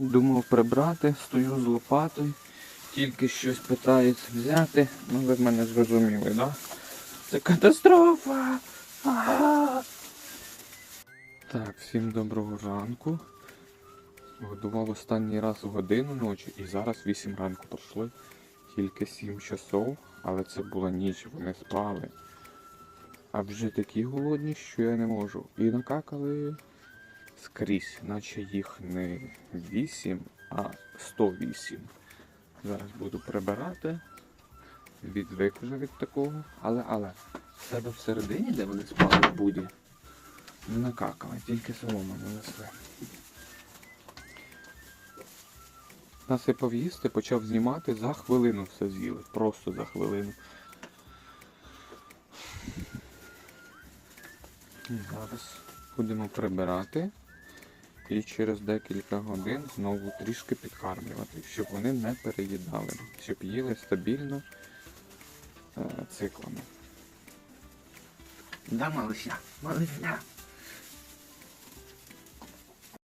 Думав прибрати, стою з лопатою, тільки щось питають взяти. Ну ви мене зрозуміли, да? Це катастрофа! Ага! Так, всім доброго ранку. Годував останній раз в годину ночі і зараз 8 ранку пройшло. Тільки 7 часов, але це була ніч, вони спали. А вже такі голодні, що я не можу. І накакали скрізь, наче їх не 8, а 108. Зараз буду прибирати. Відвик вже від такого. Але, але, себе всередині, де вони спали в буді, не накакали, тільки солома не несли. Насипав їсти, почав знімати, за хвилину все з'їли. Просто за хвилину. Зараз будемо прибирати і через декілька годин знову трішки підкармлювати, щоб вони не переїдали, щоб їли стабільно е, циклами. Да, малыша, малыша.